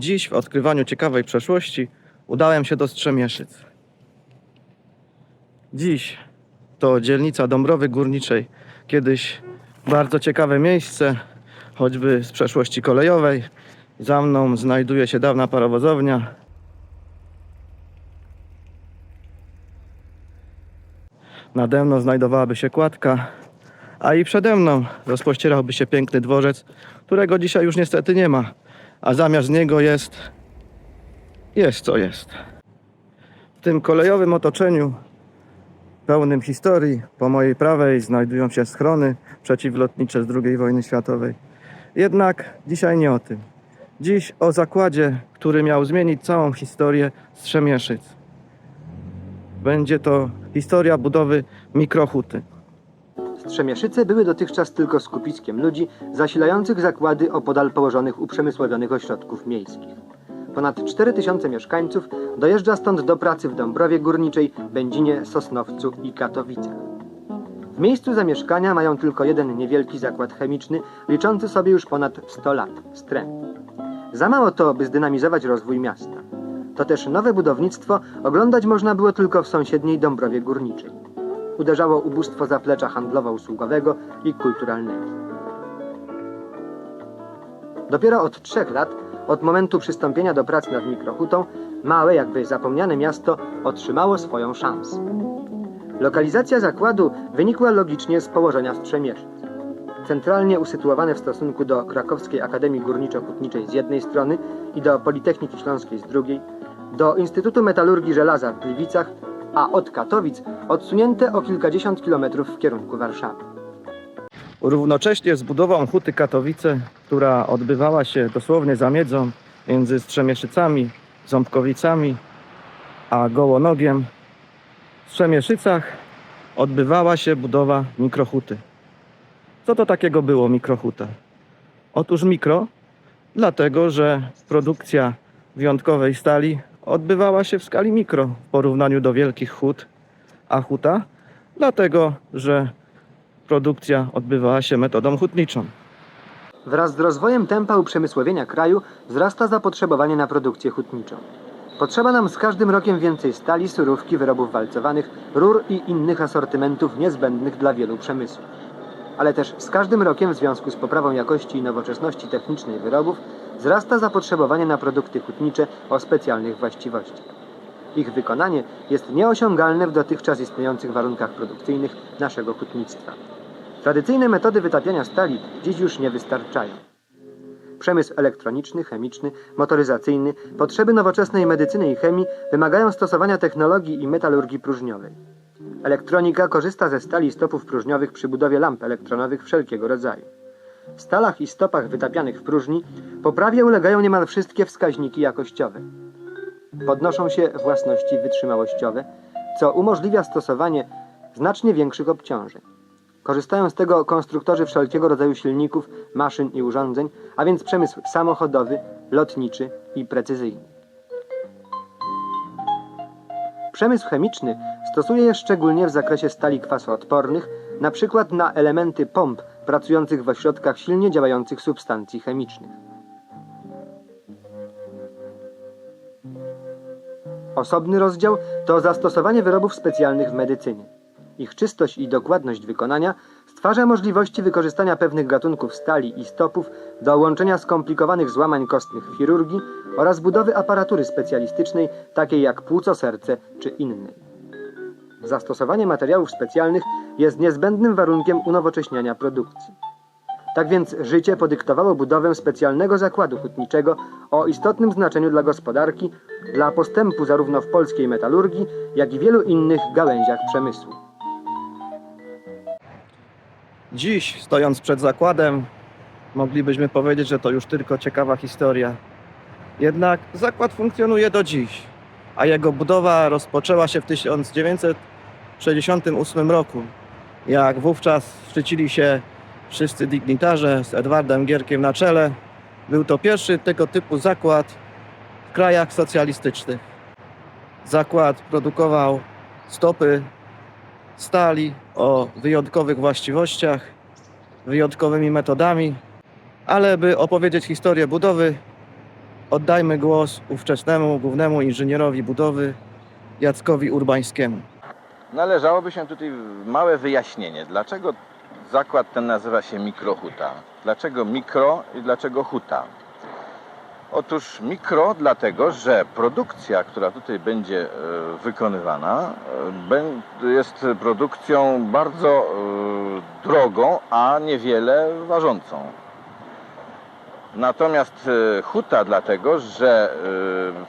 Dziś w odkrywaniu ciekawej przeszłości udałem się do Strzemieszyc. Dziś to dzielnica Dąbrowy Górniczej. Kiedyś bardzo ciekawe miejsce, choćby z przeszłości kolejowej. Za mną znajduje się dawna parowozownia. Nade mną znajdowałaby się kładka, a i przede mną rozpościerałby się piękny dworzec, którego dzisiaj już niestety nie ma, a zamiast niego jest. jest co jest. W tym kolejowym otoczeniu, pełnym historii, po mojej prawej znajdują się schrony przeciwlotnicze z II wojny światowej. Jednak dzisiaj nie o tym. Dziś o zakładzie, który miał zmienić całą historię Strzemieszyc. Będzie to historia budowy mikrohuty. Strzemieszyce były dotychczas tylko skupiskiem ludzi zasilających zakłady opodal położonych uprzemysłowionych ośrodków miejskich. Ponad 4000 mieszkańców dojeżdża stąd do pracy w Dąbrowie Górniczej, Będzinie, Sosnowcu i Katowicach. W miejscu zamieszkania mają tylko jeden niewielki zakład chemiczny, liczący sobie już ponad 100 lat, Strem. Za mało to, by zdynamizować rozwój miasta. To też nowe budownictwo oglądać można było tylko w sąsiedniej Dąbrowie Górniczej uderzało ubóstwo zaplecza handlowo-usługowego i kulturalnego. Dopiero od trzech lat, od momentu przystąpienia do prac nad mikrohutą, małe, jakby zapomniane miasto otrzymało swoją szansę. Lokalizacja zakładu wynikła logicznie z położenia Strzemieszyc. Centralnie usytuowane w stosunku do Krakowskiej Akademii Górniczo-Hutniczej z jednej strony i do Politechniki Śląskiej z drugiej, do Instytutu Metalurgii Żelaza w Gliwicach, a od Katowic odsunięte o kilkadziesiąt kilometrów w kierunku Warszawy. Równocześnie z budową Huty Katowice, która odbywała się dosłownie za miedzą między Strzemieszycami, Ząbkowicami a Gołonogiem, w Strzemieszycach odbywała się budowa mikrohuty. Co to takiego było mikrohuta? Otóż mikro, dlatego że produkcja wyjątkowej stali odbywała się w skali mikro w porównaniu do wielkich hut, a huta, dlatego że produkcja odbywała się metodą hutniczą. Wraz z rozwojem tempa uprzemysłowienia kraju wzrasta zapotrzebowanie na produkcję hutniczą. Potrzeba nam z każdym rokiem więcej stali, surówki, wyrobów walcowanych, rur i innych asortymentów niezbędnych dla wielu przemysłów. Ale też z każdym rokiem w związku z poprawą jakości i nowoczesności technicznej wyrobów wzrasta zapotrzebowanie na produkty hutnicze o specjalnych właściwościach. Ich wykonanie jest nieosiągalne w dotychczas istniejących warunkach produkcyjnych naszego hutnictwa. Tradycyjne metody wytapiania stali dziś już nie wystarczają. Przemysł elektroniczny, chemiczny, motoryzacyjny, potrzeby nowoczesnej medycyny i chemii wymagają stosowania technologii i metalurgii próżniowej. Elektronika korzysta ze stali stopów próżniowych przy budowie lamp elektronowych wszelkiego rodzaju. W stalach i stopach wytapianych w próżni poprawie ulegają niemal wszystkie wskaźniki jakościowe. Podnoszą się własności wytrzymałościowe, co umożliwia stosowanie znacznie większych obciążeń. Korzystają z tego konstruktorzy wszelkiego rodzaju silników, maszyn i urządzeń, a więc przemysł samochodowy, lotniczy i precyzyjny. Przemysł chemiczny stosuje je szczególnie w zakresie stali kwasoodpornych, na przykład na elementy pomp pracujących w ośrodkach silnie działających substancji chemicznych. Osobny rozdział to zastosowanie wyrobów specjalnych w medycynie. Ich czystość i dokładność wykonania stwarza możliwości wykorzystania pewnych gatunków stali i stopów do łączenia skomplikowanych złamań kostnych w chirurgii oraz budowy aparatury specjalistycznej, takiej jak płuco-serce czy innej. Zastosowanie materiałów specjalnych jest niezbędnym warunkiem unowocześniania produkcji. Tak więc życie podyktowało budowę specjalnego zakładu hutniczego o istotnym znaczeniu dla gospodarki, dla postępu zarówno w polskiej metalurgii, jak i wielu innych gałęziach przemysłu. Dziś, stojąc przed zakładem, moglibyśmy powiedzieć, że to już tylko ciekawa historia. Jednak zakład funkcjonuje do dziś, a jego budowa rozpoczęła się w 1968 roku, jak wówczas szczycili się wszyscy dygnitarze z Edwardem Gierkiem na czele. Był to pierwszy tego typu zakład w krajach socjalistycznych. Zakład produkował stopy stali o wyjątkowych właściwościach, wyjątkowymi metodami, ale by opowiedzieć historię budowy, oddajmy głos ówczesnemu głównemu inżynierowi budowy Jackowi Urbańskiemu. Należałoby się tutaj małe wyjaśnienie, dlaczego zakład ten nazywa się Mikrohuta. Dlaczego mikro i dlaczego huta? Otóż mikro dlatego, że produkcja, która tutaj będzie e, wykonywana, e, jest produkcją bardzo e, drogą, a niewiele ważącą. Natomiast huta dlatego, że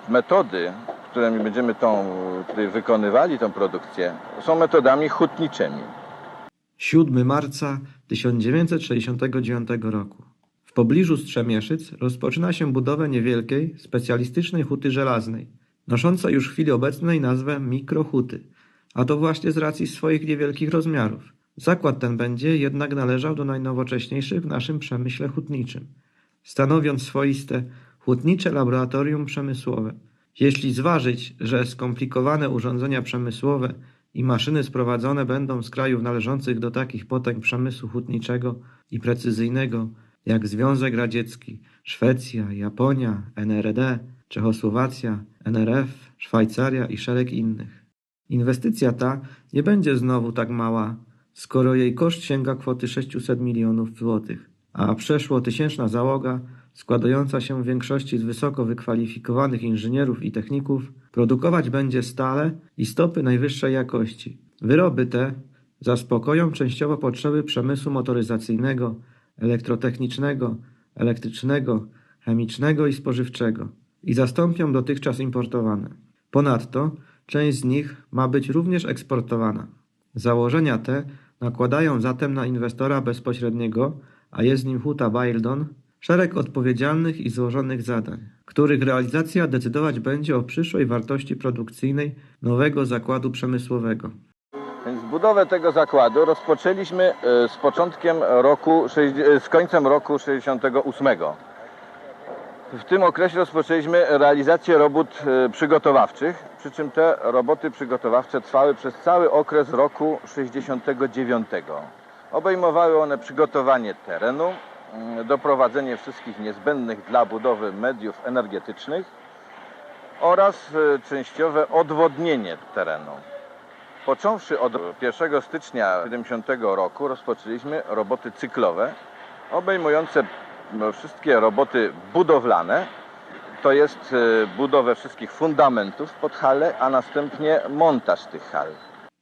metody, którymi będziemy tą, wykonywali tą produkcję, są metodami hutniczymi. 7 marca 1969 roku. W pobliżu Strzemieszyc rozpoczyna się budowę niewielkiej, specjalistycznej huty żelaznej, noszącej już w chwili obecnej nazwę mikrohuty, a to właśnie z racji swoich niewielkich rozmiarów. Zakład ten będzie jednak należał do najnowocześniejszych w naszym przemyśle hutniczym, stanowiąc swoiste hutnicze laboratorium przemysłowe. Jeśli zważyć, że skomplikowane urządzenia przemysłowe i maszyny sprowadzone będą z krajów należących do takich potęg przemysłu hutniczego i precyzyjnego, jak Związek Radziecki, Szwecja, Japonia, NRD, Czechosłowacja, NRF, Szwajcaria i szereg innych. Inwestycja ta nie będzie znowu tak mała, skoro jej koszt sięga kwoty 600 milionów złotych, a przeszło tysięczna załoga, składająca się w większości z wysoko wykwalifikowanych inżynierów i techników, produkować będzie stale i stopy najwyższej jakości. Wyroby te zaspokoją częściowo potrzeby przemysłu motoryzacyjnego, elektrotechnicznego, elektrycznego, chemicznego i spożywczego i zastąpią dotychczas importowane. Ponadto część z nich ma być również eksportowana. Założenia te nakładają zatem na inwestora bezpośredniego, a jest nim Huta Bildon, szereg odpowiedzialnych i złożonych zadań, których realizacja decydować będzie o przyszłej wartości produkcyjnej nowego zakładu przemysłowego. Budowę tego zakładu rozpoczęliśmy e, z początkiem roku, e, z końcem roku 68. W tym okresie rozpoczęliśmy realizację robót e, przygotowawczych, przy czym te roboty przygotowawcze trwały przez cały okres roku 69. Obejmowały one przygotowanie terenu, mm, doprowadzenie wszystkich niezbędnych dla budowy mediów energetycznych oraz częściowe odwodnienie terenu. Począwszy od 1 stycznia 70 roku rozpoczęliśmy roboty cyklowe obejmujące m, wszystkie roboty budowlane, to jest e, budowę wszystkich fundamentów pod halę, a następnie montaż tych hal.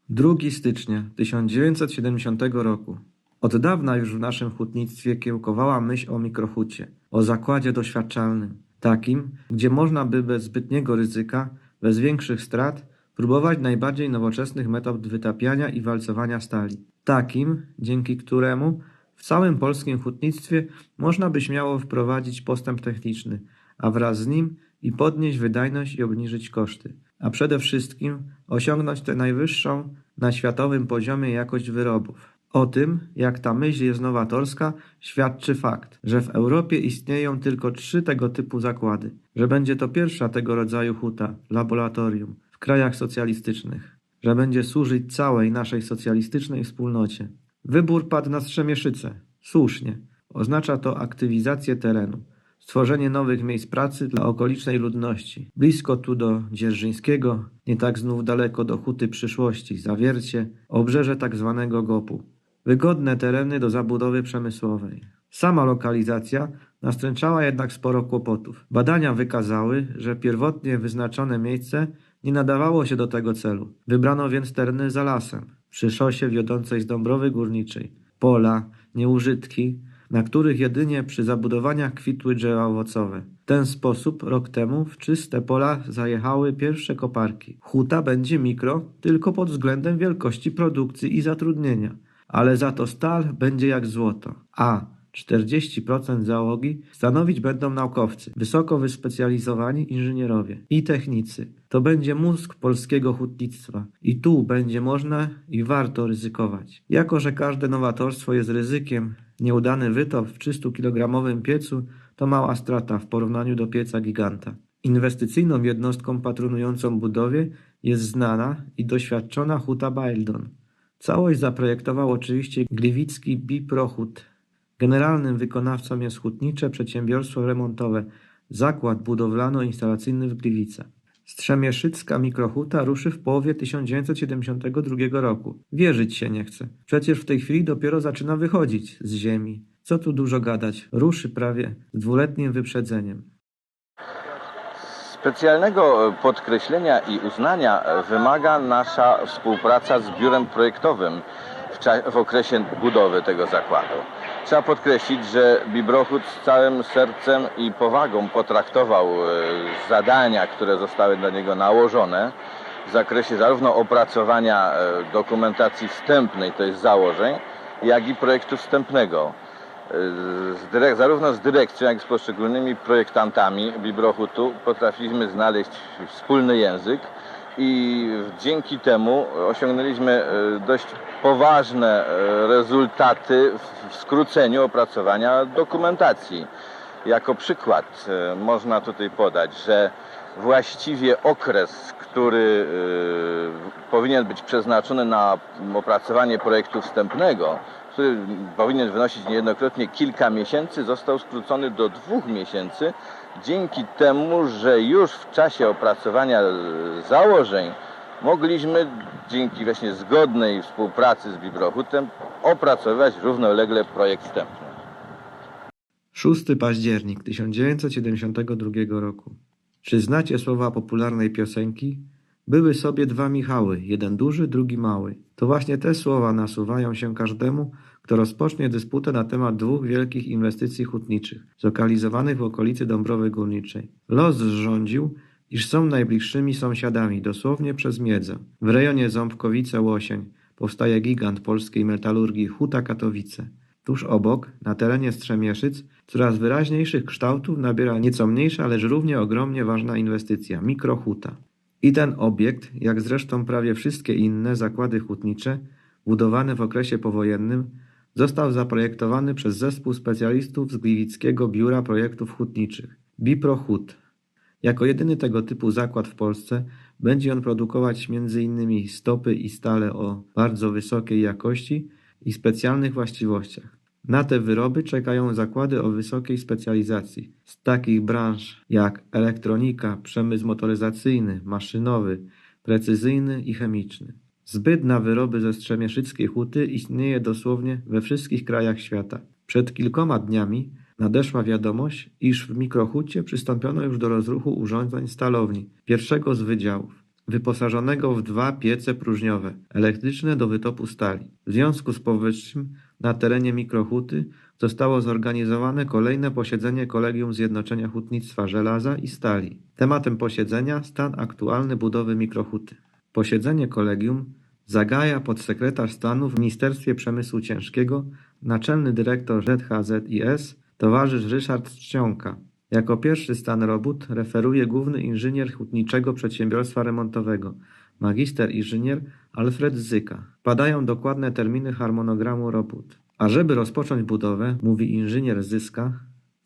2 stycznia 1970 roku. Od dawna już w naszym hutnictwie kiełkowała myśl o mikrohucie, o zakładzie doświadczalnym, takim, gdzie można by bez zbytniego ryzyka, bez większych strat, próbować najbardziej nowoczesnych metod wytapiania i walcowania stali. Takim, dzięki któremu w całym polskim hutnictwie można by śmiało wprowadzić postęp techniczny, a wraz z nim i podnieść wydajność i obniżyć koszty, a przede wszystkim osiągnąć tę najwyższą na światowym poziomie jakość wyrobów. O tym, jak ta myśl jest nowatorska, świadczy fakt, że w Europie istnieją tylko trzy tego typu zakłady, że będzie to pierwsza tego rodzaju huta, laboratorium, w krajach socjalistycznych, że będzie służyć całej naszej socjalistycznej wspólnocie. Wybór padł na Strzemieszyce. Słusznie. Oznacza to aktywizację terenu, stworzenie nowych miejsc pracy dla okolicznej ludności. Blisko tu do Dzierżyńskiego, nie tak znów daleko do Huty Przyszłości, Zawiercie, obrzeże tak zwanego GOP-u. Wygodne tereny do zabudowy przemysłowej. Sama lokalizacja nastręczała jednak sporo kłopotów. Badania wykazały, że pierwotnie wyznaczone miejsce nie nadawało się do tego celu. Wybrano więc tereny za lasem, przy szosie wiodącej z Dąbrowy Górniczej. Pola, nieużytki, na których jedynie przy zabudowaniach kwitły drzewa owocowe. W ten sposób rok temu w czyste pola zajechały pierwsze koparki. Huta będzie mikro tylko pod względem wielkości produkcji i zatrudnienia, ale za to stal będzie jak złoto. A 40% załogi stanowić będą naukowcy, wysoko wyspecjalizowani inżynierowie i technicy. To będzie mózg polskiego hutnictwa i tu będzie można i warto ryzykować. Jako, że każde nowatorstwo jest ryzykiem, nieudany wytop w 300-kilogramowym piecu to mała strata w porównaniu do pieca giganta. Inwestycyjną jednostką patronującą budowie jest znana i doświadczona huta Bildon. Całość zaprojektował oczywiście gliwicki Biprohut. Generalnym wykonawcą jest hutnicze przedsiębiorstwo remontowe Zakład budowlano-instalacyjny w Gliwicach. Strzemieszycka mikrohuta ruszy w połowie 1972 roku. Wierzyć się nie chce. Przecież w tej chwili dopiero zaczyna wychodzić z ziemi. Co tu dużo gadać? Ruszy prawie z dwuletnim wyprzedzeniem. Specjalnego podkreślenia i uznania wymaga nasza współpraca z biurem projektowym w, w okresie budowy tego zakładu. Trzeba podkreślić, że Bibrochut z całym sercem i powagą potraktował e, zadania, które zostały dla niego nałożone w zakresie zarówno opracowania e, dokumentacji wstępnej, to jest założeń, jak i projektu wstępnego. Z dyrek- zarówno z dyrekcją, jak i z poszczególnymi projektantami Bibrochutu potrafiliśmy znaleźć wspólny język i dzięki temu osiągnęliśmy e, dość poważne e, rezultaty w- skróceniu opracowania dokumentacji. Jako przykład e, można tutaj podać, że właściwie okres, który powinien być przeznaczony na opracowanie projektu wstępnego, który powinien wynosić niejednokrotnie kilka miesięcy, został skrócony do dwóch miesięcy dzięki temu, że już w czasie opracowania e, założeń mogliśmy dzięki właśnie zgodnej współpracy z Bibrochutem opracowywać równolegle projekt wstępny. 6 październik 1972 roku. Czy znacie słowa popularnej piosenki? Były sobie dwa Michały, jeden duży, drugi mały. To właśnie te słowa nasuwają się każdemu, kto rozpocznie dysputę na temat dwóch wielkich inwestycji hutniczych, zlokalizowanych w okolicy Dąbrowy Górniczej. Los zrządził, iż są najbliższymi sąsiadami, dosłownie przez miedzę. W rejonie Ząbkowice-Łosień powstaje gigant polskiej metalurgii Huta Katowice. Tuż obok, na terenie Strzemieszyc, coraz wyraźniejszych kształtów nabiera nieco mniejsza, lecz równie ogromnie ważna inwestycja mikrohuta. I ten obiekt, jak zresztą prawie wszystkie inne zakłady hutnicze, budowane w okresie powojennym, został zaprojektowany przez zespół specjalistów z Gliwickiego Biura Projektów Hutniczych Biprohut. Jako jedyny tego typu zakład w Polsce będzie on produkować m.in. stopy i stale o bardzo wysokiej jakości i specjalnych właściwościach. Na te wyroby czekają zakłady o wysokiej specjalizacji z takich branż jak elektronika, przemysł motoryzacyjny, maszynowy, precyzyjny i chemiczny. Zbyt na wyroby ze Strzemieszyckiej Huty istnieje dosłownie we wszystkich krajach świata. Przed kilkoma dniami nadeszła wiadomość, iż w mikrohucie przystąpiono już do rozruchu urządzeń stalowni, pierwszego z wydziałów, wyposażonego w dwa piece próżniowe, elektryczne do wytopu stali. W związku z powyższym na terenie mikrohuty zostało zorganizowane kolejne posiedzenie Kolegium Zjednoczenia Hutnictwa Żelaza i Stali. Tematem posiedzenia stan aktualny budowy mikrohuty. Posiedzenie kolegium zagaja podsekretarz stanu w Ministerstwie Przemysłu Ciężkiego, naczelny dyrektor ZHZIS, towarzysz Ryszard Czcionka. Jako pierwszy stan robót referuje główny inżynier hutniczego przedsiębiorstwa remontowego, magister inżynier Alfred Zyka. Padają dokładne terminy harmonogramu robót. A żeby rozpocząć budowę, mówi inżynier Zyska,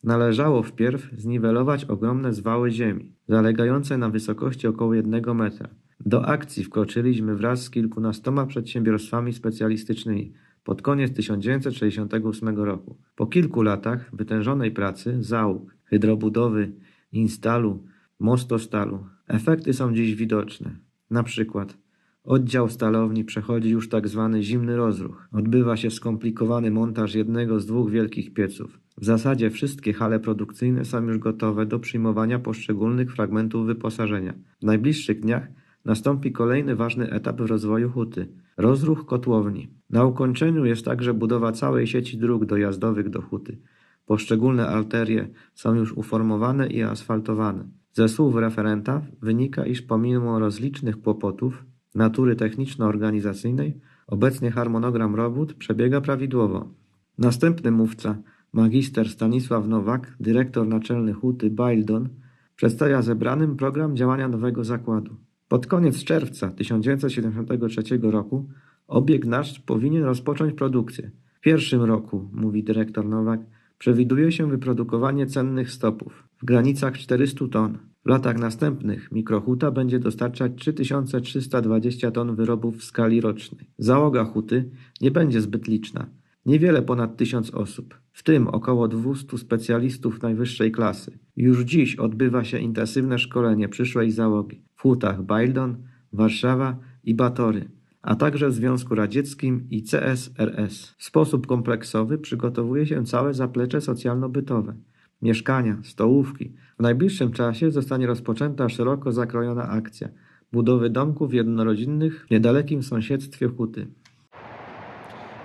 należało wpierw zniwelować ogromne zwały ziemi, zalegające na wysokości około jednego metra. Do akcji wkroczyliśmy wraz z kilkunastoma przedsiębiorstwami specjalistycznymi pod koniec 1968 roku. Po kilku latach wytężonej pracy, załóg, hydrobudowy, instalu, mostostalu, efekty są dziś widoczne. Na przykład oddział stalowni przechodzi już tak zwany zimny rozruch. Odbywa się skomplikowany montaż jednego z dwóch wielkich pieców. W zasadzie wszystkie hale produkcyjne są już gotowe do przyjmowania poszczególnych fragmentów wyposażenia. W najbliższych dniach nastąpi kolejny ważny etap w rozwoju huty rozruch kotłowni. Na ukończeniu jest także budowa całej sieci dróg dojazdowych do huty. Poszczególne arterie są już uformowane i asfaltowane. Ze słów referenta wynika, iż pomimo rozlicznych kłopotów natury techniczno-organizacyjnej, obecnie harmonogram robót przebiega prawidłowo. Następny mówca, magister Stanisław Nowak, dyrektor naczelny huty Bildon, przedstawia zebranym program działania nowego zakładu. Pod koniec czerwca 1973 roku obiekt nasz powinien rozpocząć produkcję. W pierwszym roku, mówi dyrektor Nowak, przewiduje się wyprodukowanie cennych stopów w granicach 400 ton. W latach następnych mikrohuta będzie dostarczać 3320 ton wyrobów w skali rocznej. Załoga huty nie będzie zbyt liczna. Niewiele ponad tysiąc osób, w tym około 200 specjalistów najwyższej klasy. Już dziś odbywa się intensywne szkolenie przyszłej załogi w hutach Baldon, Warszawa i Batory, a także w Związku Radzieckim i CSRS. W sposób kompleksowy przygotowuje się całe zaplecze socjalno-bytowe. Mieszkania, stołówki. W najbliższym czasie zostanie rozpoczęta szeroko zakrojona akcja budowy domków jednorodzinnych w niedalekim sąsiedztwie huty.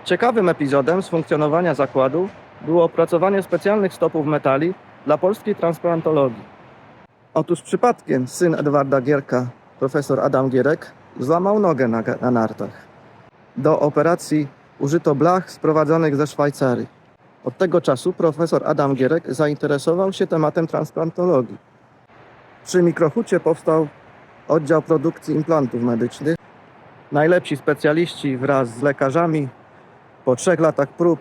Ciekawym epizodem z funkcjonowania zakładu było opracowanie specjalnych stopów metali dla polskiej transplantologii. Otóż przypadkiem syn Edwarda Gierka, profesor Adam Gierek, złamał nogę na, na nartach. Do operacji użyto blach sprowadzonych ze Szwajcarii. Od tego czasu profesor Adam Gierek zainteresował się tematem transplantologii. Przy mikrohucie powstał oddział produkcji implantów medycznych. Najlepsi specjaliści wraz z lekarzami po trzech latach prób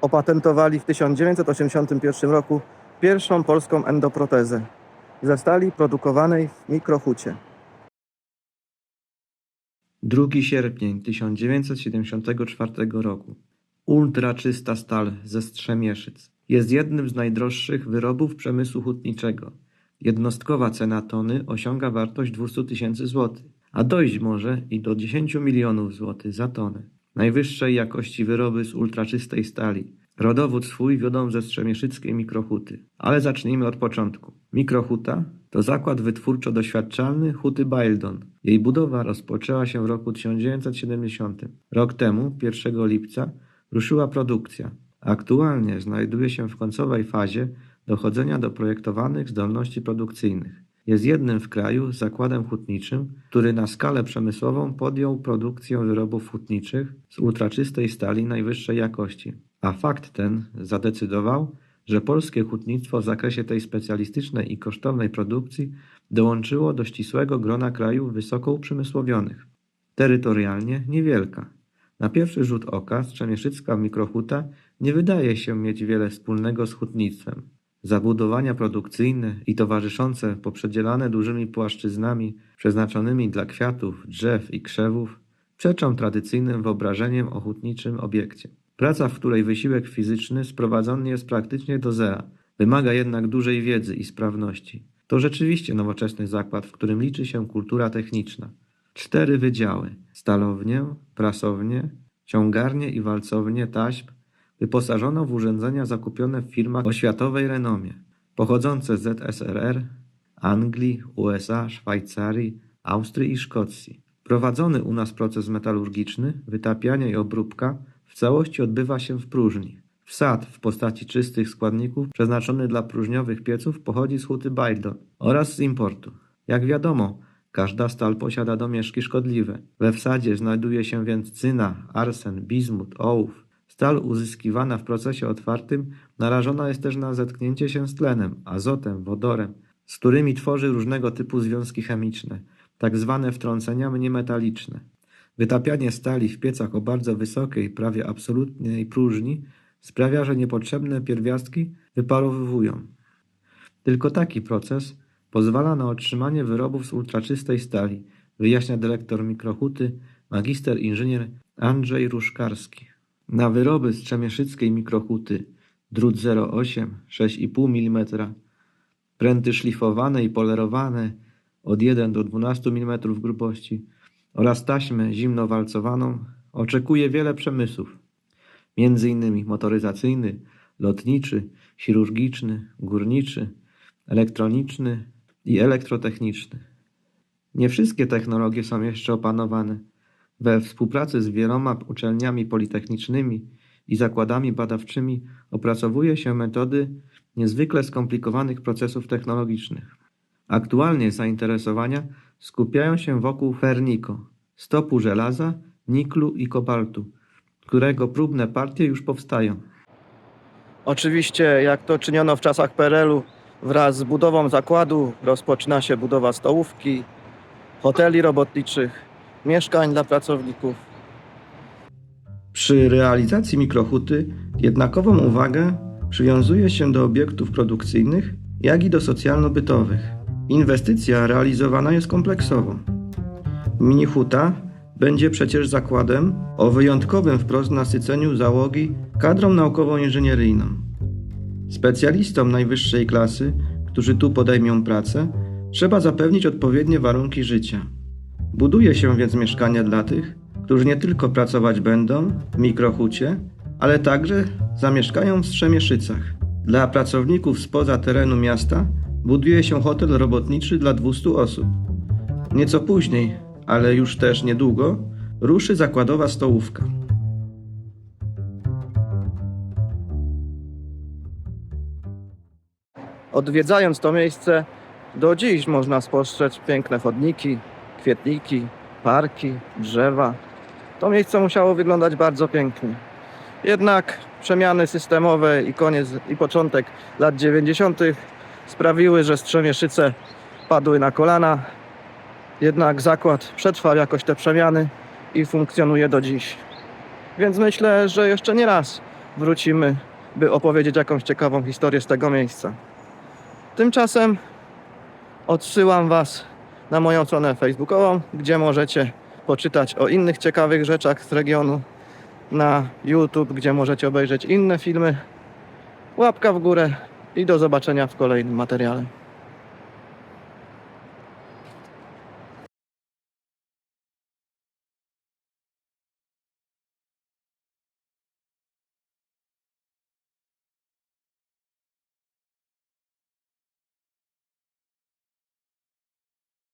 opatentowali w 1981 roku pierwszą polską endoprotezę ze stali produkowanej w mikrohucie. 2 sierpień 1974 roku. Ultra czysta stal ze Strzemieszyc. Jest jednym z najdroższych wyrobów przemysłu hutniczego. Jednostkowa cena tony osiąga wartość 200 tysięcy złotych, a dojść może i do 10 milionów złotych za tonę. Najwyższej jakości wyroby z ultraczystej stali. Rodowód swój wiodą ze Strzemieszyckiej mikrohuty. Ale zacznijmy od początku. Mikrohuta to zakład wytwórczo-doświadczalny huty Baldon. Jej budowa rozpoczęła się w roku 1970. Rok temu, 1 lipca, ruszyła produkcja. Aktualnie znajduje się w końcowej fazie dochodzenia do projektowanych zdolności produkcyjnych. Jest jednym w kraju zakładem hutniczym, który na skalę przemysłową podjął produkcję wyrobów hutniczych z ultraczystej stali najwyższej jakości. A fakt ten zadecydował, że polskie hutnictwo w zakresie tej specjalistycznej i kosztownej produkcji dołączyło do ścisłego grona krajów wysoko uprzemysłowionych. Terytorialnie niewielka. Na pierwszy rzut oka Strzemieszycka mikrohuta nie wydaje się mieć wiele wspólnego z hutnictwem. Zabudowania produkcyjne i towarzyszące poprzedzielane dużymi płaszczyznami przeznaczonymi dla kwiatów, drzew i krzewów przeczą tradycyjnym wyobrażeniem o hutniczym obiekcie. Praca, w której wysiłek fizyczny sprowadzony jest praktycznie do zera, wymaga jednak dużej wiedzy i sprawności. To rzeczywiście nowoczesny zakład, w którym liczy się kultura techniczna. Cztery wydziały: stalownię, prasownię, ciągarnię i walcownię taśm wyposażono w urządzenia zakupione w firmach o światowej renomie, pochodzące z ZSRR, Anglii, USA, Szwajcarii, Austrii i Szkocji. Prowadzony u nas proces metalurgiczny, wytapiania i obróbka w całości odbywa się w próżni. Wsad w postaci czystych składników przeznaczony dla próżniowych pieców pochodzi z huty Baldon oraz z importu. Jak wiadomo, każda stal posiada domieszki szkodliwe. We wsadzie znajduje się więc cyna, arsen, bizmut, ołów. Stal uzyskiwana w procesie otwartym narażona jest też na zetknięcie się z tlenem, azotem, wodorem, z którymi tworzy różnego typu związki chemiczne, tak zwane wtrącenia mniemetaliczne. Wytapianie stali w piecach o bardzo wysokiej, prawie absolutnej próżni sprawia, że niepotrzebne pierwiastki wyparowywują. Tylko taki proces pozwala na otrzymanie wyrobów z ultraczystej stali, wyjaśnia dyrektor mikrohuty, magister inżynier Andrzej Ruszkarski. Na wyroby z Trzemieszyckiej mikrohuty drut 0,8, 6,5 mm, pręty szlifowane i polerowane od 1 do 12 mm grubości oraz taśmę zimnowalcowaną oczekuje wiele przemysłów, m.in. motoryzacyjny, lotniczy, chirurgiczny, górniczy, elektroniczny i elektrotechniczny. Nie wszystkie technologie są jeszcze opanowane. We współpracy z wieloma uczelniami politechnicznymi i zakładami badawczymi opracowuje się metody niezwykle skomplikowanych procesów technologicznych. Aktualnie zainteresowania skupiają się wokół Fernico, stopu żelaza, niklu i kobaltu, którego próbne partie już powstają. Oczywiście, jak to czyniono w czasach PRL-u, wraz z budową zakładu rozpoczyna się budowa stołówki, hoteli robotniczych, mieszkań dla pracowników. Przy realizacji mikrohuty jednakową uwagę przywiązuje się do obiektów produkcyjnych, jak i do socjalno-bytowych. Inwestycja realizowana jest kompleksowo. Minihuta będzie przecież zakładem o wyjątkowym wprost nasyceniu załogi kadrą naukowo-inżynieryjną. Specjalistom najwyższej klasy, którzy tu podejmą pracę, trzeba zapewnić odpowiednie warunki życia. Buduje się więc mieszkania dla tych, którzy nie tylko pracować będą w mikrohucie, ale także zamieszkają w Strzemieszycach. Dla pracowników spoza terenu miasta buduje się hotel robotniczy dla 200 osób. Nieco później, ale już też niedługo, ruszy zakładowa stołówka. Odwiedzając to miejsce, do dziś można spostrzec piękne chodniki, kwietniki, parki, drzewa. To miejsce musiało wyglądać bardzo pięknie. Jednak przemiany systemowe i koniec i początek lat 90. sprawiły, że Strzemieszyce padły na kolana. Jednak zakład przetrwał jakoś te przemiany i funkcjonuje do dziś. Więc myślę, że jeszcze nie raz wrócimy, by opowiedzieć jakąś ciekawą historię z tego miejsca. Tymczasem odsyłam Was na moją stronę facebookową, gdzie możecie poczytać o innych ciekawych rzeczach z regionu, na YouTube, gdzie możecie obejrzeć inne filmy. Łapka w górę i do zobaczenia w kolejnym materiale.